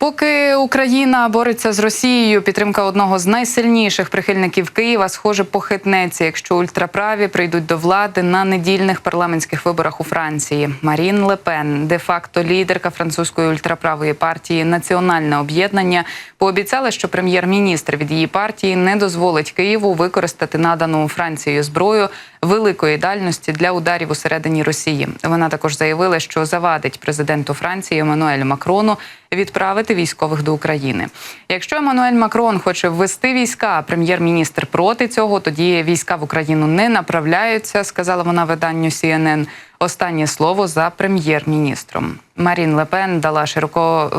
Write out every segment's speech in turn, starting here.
Поки Україна бореться з Росією, підтримка одного з найсильніших прихильників Києва схоже похитнеться, якщо ультраправі прийдуть до влади на недільних парламентських виборах у Франції. Марін Лепен, де-факто лідерка французької ультраправої партії Національне об'єднання, пообіцяла, що прем'єр-міністр від її партії не дозволить Києву використати надану Францією зброю великої дальності для ударів усередині Росії. Вона також заявила, що завадить президенту Франції Еммануелю Макрону відправити військових до України. Якщо Еммануель Макрон хоче ввести війська, а прем'єр-міністр проти цього, тоді війська в Україну не направляються, сказала вона виданню CNN. Останнє слово за прем'єр-міністром. Марін Лепен дала широко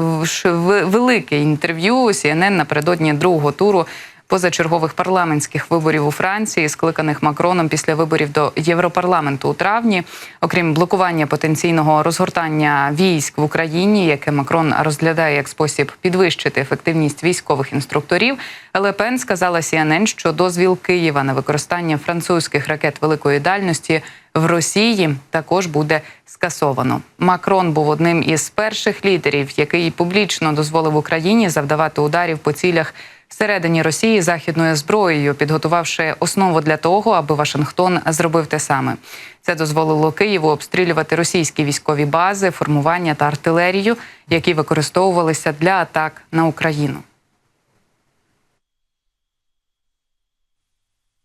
велике інтерв'ю CNN напередодні другого туру позачергових парламентських виборів у Франції, скликаних Макроном після виборів до Європарламенту у травні. Окрім блокування потенційного розгортання військ в Україні, яке Макрон розглядає як спосіб підвищити ефективність військових інструкторів, Ле Пен сказала CNN, що дозвіл Києва на використання французьких ракет великої дальності в Росії також буде скасовано. Макрон був одним із перших лідерів, який публічно дозволив Україні завдавати ударів по цілях всередині Росії західною зброєю, підготувавши основу для того, аби Вашингтон зробив те саме. Це дозволило Києву обстрілювати російські військові бази, формування та артилерію, які використовувалися для атак на Україну.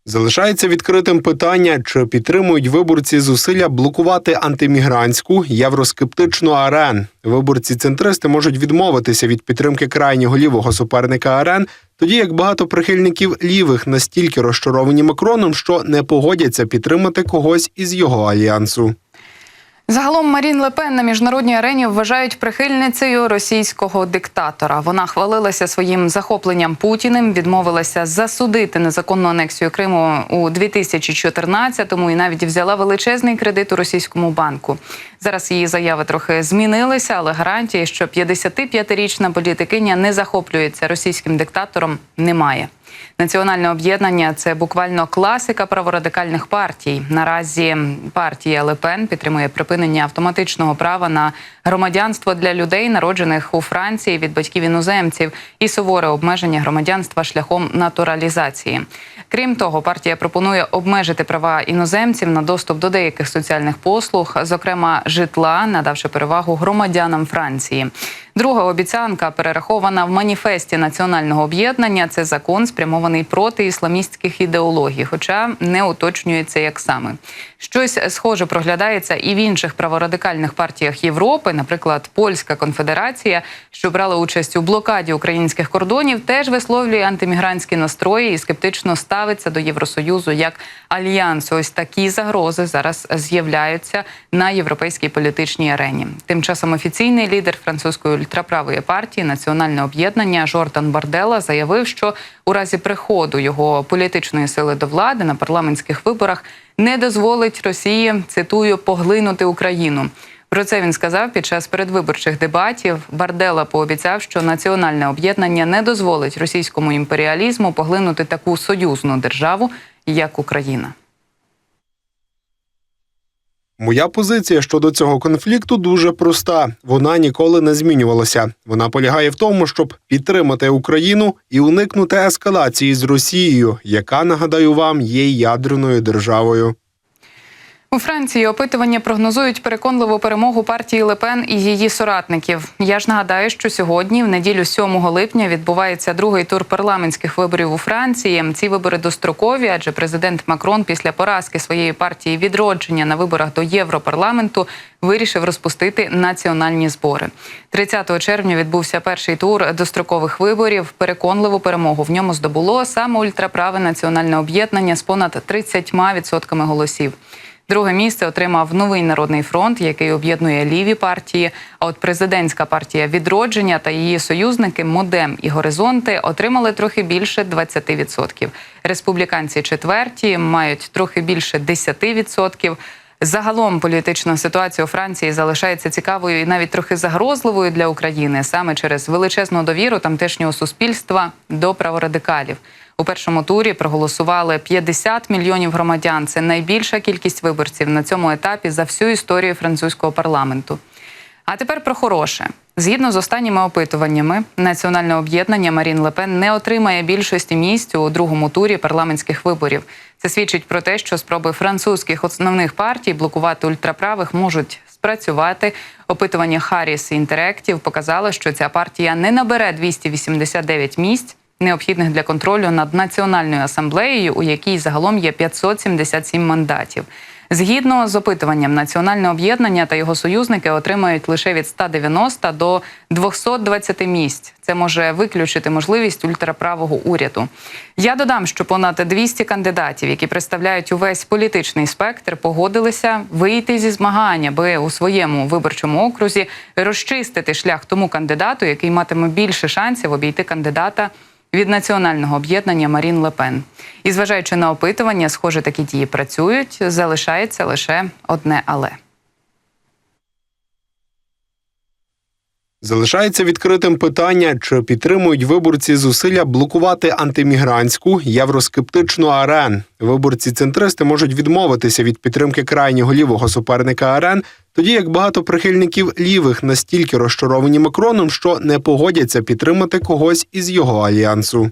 Залишається відкритим питання, чи підтримують виборці зусилля блокувати антимігрантську євроскептичну АРН. Виборці центристи можуть відмовитися від підтримки крайнього лівого суперника АРН, тоді як багато прихильників лівих настільки розчаровані Макроном, що не погодяться підтримати когось із його альянсу. Загалом Марін Лепен на міжнародній арені вважають прихильницею російського диктатора. Вона хвалилася своїм захопленням Путіним, відмовилася засудити незаконну анексію Криму у 2014-му і навіть взяла величезний кредит у російському банку. Зараз її заяви трохи змінилися, але гарантії, що 55-річна політикиня не захоплюється російським диктатором, немає. Національне об'єднання це буквально класика праворадикальних партій. Наразі партія Лепен підтримує припинення автоматичного права на громадянство для людей, народжених у Франції від батьків іноземців, і суворе обмеження громадянства шляхом натуралізації. Крім того, партія пропонує обмежити права іноземців на доступ до деяких соціальних послуг, зокрема житла, надавши перевагу громадянам Франції. Друга обіцянка перерахована в маніфесті національного об'єднання. Це закон спрямований проти ісламістських ідеологій, хоча не уточнюється як саме. Щось схоже проглядається і в інших праворадикальних партіях Європи, наприклад, Польська конфедерація, що брала участь у блокаді українських кордонів, теж висловлює антимігрантські настрої і скептично ставиться до Євросоюзу як альянсу. Ось такі загрози зараз з'являються на європейській політичній арені. Тим часом офіційний лідер французької ультраправої партії Національне об'єднання Жордан Бардела заявив, що у разі приходу його політичної сили до влади на парламентських виборах не дозволить Росії цитую поглинути Україну. Про це він сказав під час передвиборчих дебатів. Бардела пообіцяв, що національне об'єднання не дозволить російському імперіалізму поглинути таку союзну державу, як Україна. Моя позиція щодо цього конфлікту дуже проста. Вона ніколи не змінювалася. Вона полягає в тому, щоб підтримати Україну і уникнути ескалації з Росією, яка нагадаю вам є ядерною державою. У Франції опитування прогнозують переконливу перемогу партії Лепен і її соратників. Я ж нагадаю, що сьогодні, в неділю 7 липня, відбувається другий тур парламентських виборів у Франції. Ці вибори дострокові, адже президент Макрон після поразки своєї партії відродження на виборах до Європарламенту вирішив розпустити національні збори. 30 червня відбувся перший тур дострокових виборів. Переконливу перемогу в ньому здобуло саме ультраправе національне об'єднання з понад 30% голосів. Друге місце отримав новий народний фронт, який об'єднує ліві партії. А от президентська партія відродження та її союзники Модем і Горизонти отримали трохи більше 20%. Республіканці четверті мають трохи більше 10%. Загалом політична ситуація у Франції залишається цікавою і навіть трохи загрозливою для України саме через величезну довіру тамтешнього суспільства до праворадикалів. У першому турі проголосували 50 мільйонів громадян. Це найбільша кількість виборців на цьому етапі за всю історію французького парламенту. А тепер про хороше. Згідно з останніми опитуваннями, національне об'єднання Марін Лепен не отримає більшості місць у другому турі парламентських виборів. Це свідчить про те, що спроби французьких основних партій блокувати ультраправих можуть спрацювати. Опитування Харріс Інтеректів показало, що ця партія не набере 289 місць, необхідних для контролю над національною асамблеєю, у якій загалом є 577 мандатів. Згідно з опитуванням, національне об'єднання та його союзники отримають лише від 190 до 220 місць. Це може виключити можливість ультраправого уряду. Я додам, що понад 200 кандидатів, які представляють увесь політичний спектр, погодилися вийти зі змагань, аби у своєму виборчому окрузі розчистити шлях тому кандидату, який матиме більше шансів обійти кандидата від національного об'єднання Марін Лепен. І зважаючи на опитування, схоже, такі дії працюють. Залишається лише одне але. Залишається відкритим питання, чи підтримують виборці зусилля блокувати антимігрантську євроскептичну АРН. Виборці центристи можуть відмовитися від підтримки крайнього лівого суперника АРН, тоді як багато прихильників лівих настільки розчаровані Макроном, що не погодяться підтримати когось із його альянсу.